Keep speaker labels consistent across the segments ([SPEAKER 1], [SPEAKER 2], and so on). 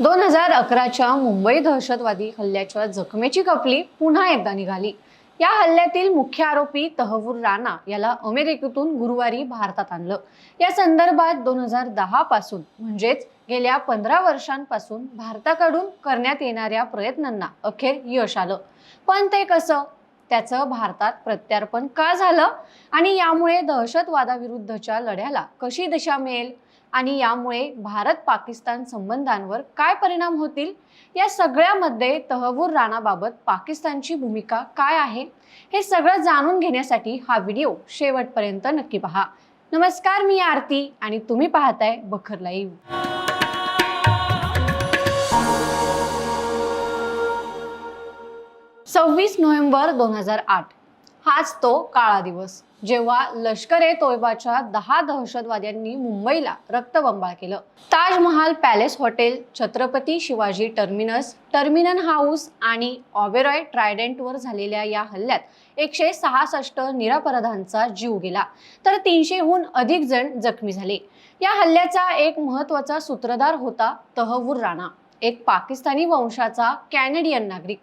[SPEAKER 1] दोन हजार अकराच्या मुंबई दहशतवादी हल्ल्याच्या जखमेची कपली पुन्हा एकदा निघाली. या हल्ल्यातील मुख्य आरोपी तहवूर राणा याला अमेरिकेतून गुरुवारी भारतात आणलं. या संदर्भात दोन हजार दहा पासून म्हणजेच गेल्या पंधरा वर्षांपासून भारताकडून करण्यात येणाऱ्या प्रयत्नांना अखेर यश आलं. पण ते कसं? त्याचं भारतात प्रत्यार्पण का झालं? आणि यामुळे दहशतवादाविरुद्धच्या लढ्याला कशी दिशा मिळेल? आणि यामुळे भारत पाकिस्तान संबंधांवर काय परिणाम होतील? या सगळ्यामध्ये तहवूर राणाबाबत पाकिस्तानची भूमिका काय आहे? हे सगळं जाणून घेण्यासाठी हा व्हिडिओ शेवटपर्यंत नक्की पहा. नमस्कार मी आरती आणि तुम्ही पाहताय बखर लाईव्ह. सव्वीस नोव्हेंबर दोन हजार आठ. हाच तो काळा दिवस. जेव्हा लष्कर ए तोयबाच्या दहा दहशतवाद्यांनी मुंबईला रक्तबंबाळ केलं. Taj Mahal palace hotel Chhatrapati Shivaji terminus terminal house आणि ऑबेरॉय ट्रायडेंटवर झालेल्या या हल्ल्यात एकशे सहासष्ट निरापराधांचा जीव गेला तर तीनशेहून अधिक जण जखमी झाले. या हल्ल्याचा एक महत्त्वाचा सूत्रधार होता तहवूर राणा एक पाकिस्तानी वंशाचा कॅनेडियन नागरिक.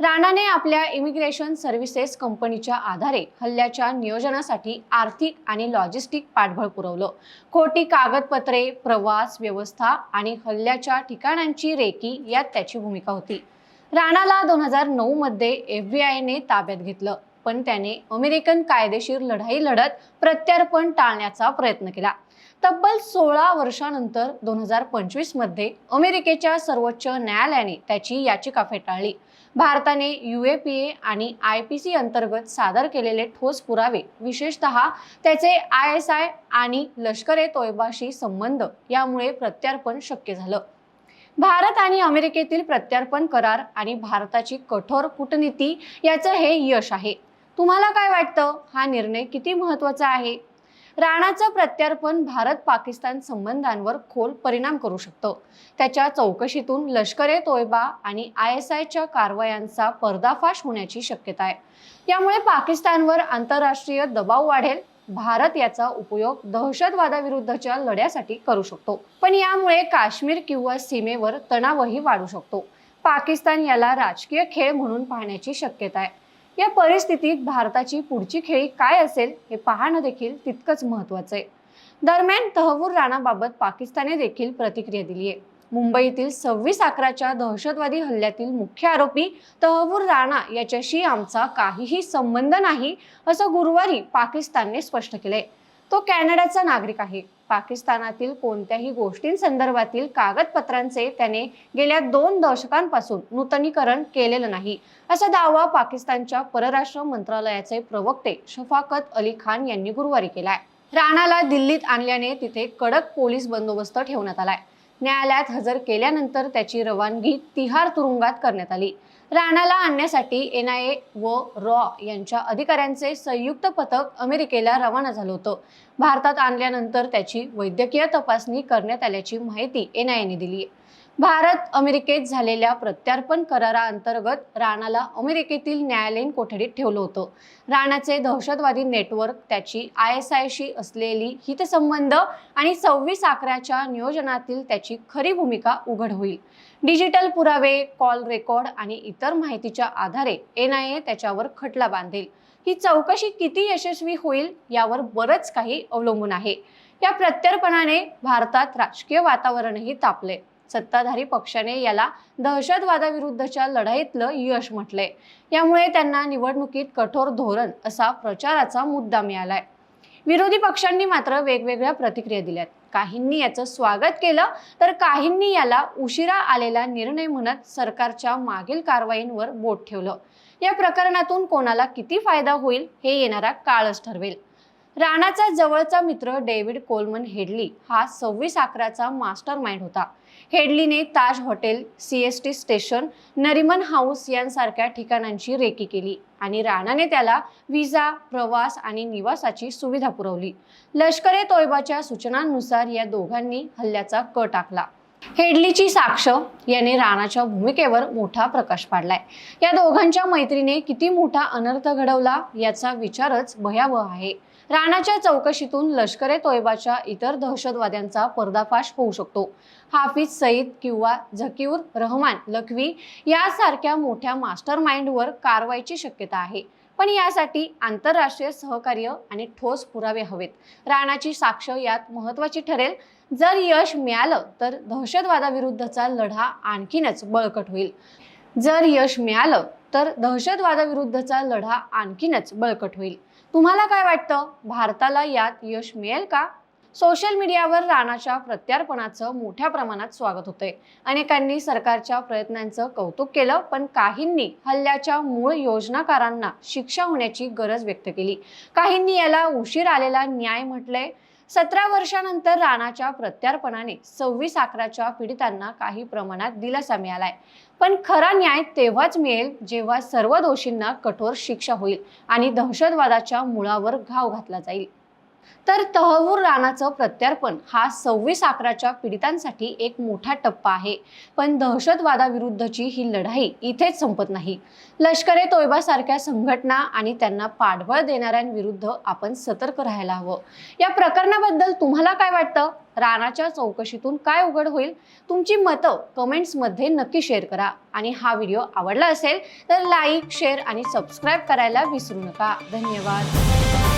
[SPEAKER 1] राणाने आपल्या इमिग्रेशन सर्व्हिसेस कंपनीच्या आधारे हल्ल्याच्या नियोजनासाठी आर्थिक आणि लॉजिस्टिक पाठबळ पुरवलं. खोटी कागदपत्रे प्रवास व्यवस्था आणि हल्ल्याच्या ठिकाणांची रेकी यात त्याची भूमिका होती. राणाला दोन हजार नऊ मध्ये एफ बी आयने ताब्यात घेतलं. पण त्याने अमेरिकन कायदेशीर लढाई लढत प्रत्यार्पण टाळण्याचा प्रयत्न केला. तब्बल सोळा वर्षानंतर दोन हजार पंचवीसमध्ये अमेरिकेच्या सर्वोच्च न्यायालयाने त्याची याचिका फेटाळली. भारताने यू ए आणि आय पी सी अंतर्गत सादर केलेले ठोस पुरावे विशेषतः त्याचे आय एस आय आणि लष्कर ए तोयबाशी संबंध यामुळे प्रत्यार्पण शक्य झालं. भारत आणि अमेरिकेतील प्रत्यार्पण करार आणि भारताची कठोर कूटनीती याचं हे यश आहे. तुम्हाला काय वाटतं? हा निर्णय किती महत्त्वाचा आहे? राणाचं प्रत्यार्पण भारत पाकिस्तान संबंधांवर खोल परिणाम करू शकतं. त्याच्या चौकशीतून लष्कर ए तोयबा आणि आय एस आयच्या कारवायांचा पर्दाफाश होण्याची शक्यता आहे. यामुळे पाकिस्तानवर आंतरराष्ट्रीय दबाव वाढेल. भारत याचा उपयोग दहशतवादाविरुद्धच्या लढ्यासाठी करू शकतो. पण यामुळे काश्मीर किंवा सीमेवर तणावही वाढू शकतो. पाकिस्तान याला राजकीय खेळ म्हणून पाहण्याची शक्यता आहे. या परिस्थितीत भारताची पुढची खेळी काय असेल हे पाहणं देखील तितकंच महत्वाचं आहे. दरम्यान तहवूर राणाबाबत पाकिस्तानने देखील प्रतिक्रिया दिली आहे. मुंबईतील सव्वीस अकराच्या दहशतवादी हल्ल्यातील मुख्य आरोपी तहवूर राणा याच्याशी आमचा काहीही संबंध नाही असं गुरुवारी पाकिस्तानने स्पष्ट केलंय. तो कॅनडाचा नागरिक आहे. पाकिस्तानातील कोणत्याही गोष्टींसंदर्भातील कागदपत्रांचे त्याने गेल्या दोन दशकांपासून नूतनीकरण केलेलं नाही. असा दावा पाकिस्तानच्या परराष्ट्र मंत्रालयाचे प्रवक्ते शफाकत अली खान यांनी गुरुवारी केलाय. राणाला दिल्लीत आणल्याने तिथे कडक पोलीस बंदोबस्त ठेवण्यात आलाय. न्यायालयात हजर केल्यानंतर त्याची रवानगी तिहार तुरुंगात करण्यात आली. राणाला आणण्यासाठी एन आय ए व रॉ यांच्या अधिकाऱ्यांचे संयुक्त पथक अमेरिकेला रवाना झालं होतं. भारतात आणल्यानंतर त्याची वैद्यकीय तपासणी करण्यात आल्याची माहिती एन आय एने दिली आहे भारत अमेरिकेत झालेल्या प्रत्यार्पण कराराअंतर्गत राणाला अमेरिकेतील न्यायालयीन कोठडीत ठेवलं होतं. राणाचे दहशतवादी नेटवर्क त्याची आय एस आयशी असलेली हितसंबंध आणि सव्वीस अकराच्या नियोजनातील त्याची खरी भूमिका उघड होईल. डिजिटल पुरावे कॉल रेकॉर्ड आणि इतर माहितीच्या आधारे एन आय ए त्याच्यावर खटला बांधेल. ही चौकशी किती यशस्वी होईल यावर बरंच काही अवलंबून आहे. या प्रत्यार्पणाने भारतात राजकीय वातावरणही तापले सत्ताधारी पक्षाने याला दहशतवादाविरुद्धच्या लढाईतलं यश म्हटलंय. यामुळे त्यांना निवडणुकीत कठोर धोरण असा प्रचाराचा मुद्दा मिळालाय. विरोधी पक्षांनी मात्र वेगवेगळ्या प्रतिक्रिया दिल्यात. काहींनी याचं स्वागत केलं तर काहींनी याला उशिरा आलेला निर्णय म्हणत सरकारच्या मागील कारवाईंवर बोट ठेवलं. या प्रकरणातून कोणाला किती फायदा होईल हे येणारा काळच ठरवेल. राणाचा जवळचा मित्र डेव्हिड कोलमन हेडली हा सव्वीस अकराचा मास्टर माइंड होता. हेडलीने Taj hotel C S T station Nariman house यांसारख्या ठिकाणांची रेकी केली आणि राणाने त्याला विजा प्रवास आणि निवासाची सुविधा पुरवली. लष्करे तोयबाच्या सूचनांनुसार या दोघांनी हल्ल्याचा क टाकला. हेडलीची साक्ष याने राणाच्या भूमिकेवर मोठा प्रकाश पाडलाय. या दोघांच्या मैत्रीने किती मोठा अनर्थ घडवला याचा विचारच भयावह आहे. राणाच्या चौकशीतून लष्कर ए तोयबाच्या इतर दहशतवाद्यांचा पर्दाफाश होऊ शकतो. हाफिज सईद किंवा झकीउर रहमान लखवी यासारख्या मोठ्या मास्टर माइंडवर कारवाईची शक्यता आहे. पण यासाठी आंतरराष्ट्रीय सहकार्य आणि ठोस पुरावे हवेत. राणाची साक्ष यात महत्वाची ठरेल. जर यश मिळालं तर दहशतवादाविरुद्धचा लढा आणखीनच बळकट होईल. जर यश मिळालं तर दहशतवादाविरुद्धचा लढा आणखीनच बळकट होईल. तुम्हाला काय वाटतं? भारताला यात यश मिळेल का? सोशल मीडियावर राणाच्या प्रत्यार्पणाचं मोठ्या प्रमाणात स्वागत होतंय. अनेकांनी सरकारच्या प्रयत्नांचं कौतुक केलं पण काहींनी हल्ल्याच्या मूळ योजनाकारांना शिक्षा होण्याची गरज व्यक्त केली. काहींनी याला उशीर आलेला न्याय म्हटलंय. सतरा वर्षानंतर राणाच्या प्रत्यार्पणाने सव्वीस अकराच्या पीडितांना काही प्रमाणात दिलासा मिळालाय. पण खरा न्याय तेव्हाच मिळेल जेव्हा सर्व दोषींना कठोर शिक्षा होईल आणि दहशतवादाच्या मुळावर घाव घातला जाईल. तर तहवूर राणाचं प्रत्यार्पण हा सव्वीस अकराच्या पीडितांसाठी एक मोठा टप्पा आहे. पण दहशतवादाविरुद्धची ही लढाई इथेच संपत नाही. लष्करे तोयबासारख्या संघटना आणि त्यांना पाठबळ देणाऱ्यांविरुद्ध आपण सतर्क राहायला हवं. या प्रकरणाबद्दल तुम्हाला काय वाटतं? राणाच्या चौकशीतून काय उघड होईल? तुमची मतं कमेंट्समध्ये नक्की शेअर करा. आणि हा व्हिडिओ आवडला असेल तर लाईक शेअर आणि सबस्क्राईब करायला विसरू नका. धन्यवाद.